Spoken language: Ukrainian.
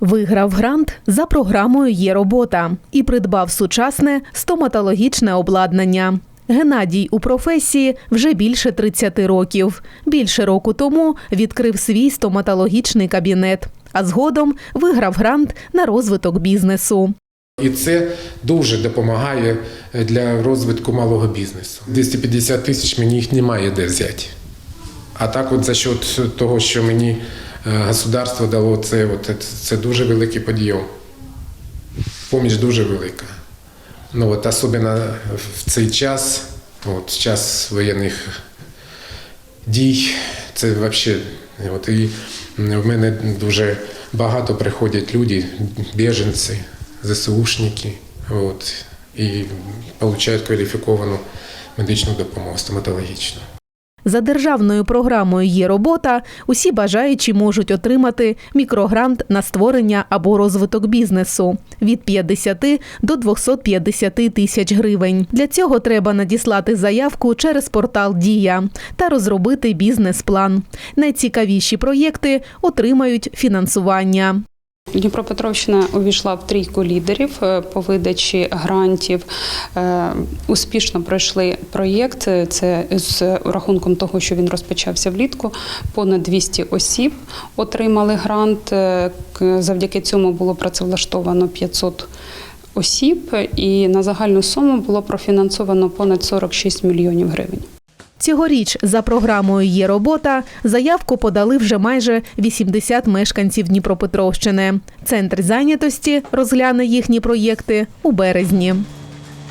Виграв грант за програмою Є робота і придбав сучасне стоматологічне обладнання. Геннадій у професії вже більше 30 років. Більше року тому відкрив свій стоматологічний кабінет, а згодом виграв грант на розвиток бізнесу. І це дуже допомагає для розвитку малого бізнесу. 250 тисяч мені їх немає де взяти. А так, от за счет того, що мені е, государство дало, це, от, це дуже великий підйом. Поміч дуже велика. Ну, от, особливо в цей час, от, час воєнних дій, це взагалі. От, і в мене дуже багато приходять люди, біженці, ЗСУшники, от, і отримують кваліфіковану медичну допомогу стоматологічну. За державною програмою Є робота усі бажаючі можуть отримати мікрогрант на створення або розвиток бізнесу від 50 до 250 тисяч гривень. Для цього треба надіслати заявку через портал Дія та розробити бізнес-план. Найцікавіші проєкти отримають фінансування. Дніпропетровщина увійшла в трійку лідерів е, по видачі грантів. Е, Успішно пройшли проєкт. Це з рахунком того, що він розпочався влітку. Понад 200 осіб отримали грант. Е, Завдяки цьому було працевлаштовано 500 осіб, і на загальну суму було профінансовано понад 46 мільйонів гривень. Цьогоріч за програмою Є робота заявку подали вже майже 80 мешканців Дніпропетровщини. Центр зайнятості розгляне їхні проєкти у березні.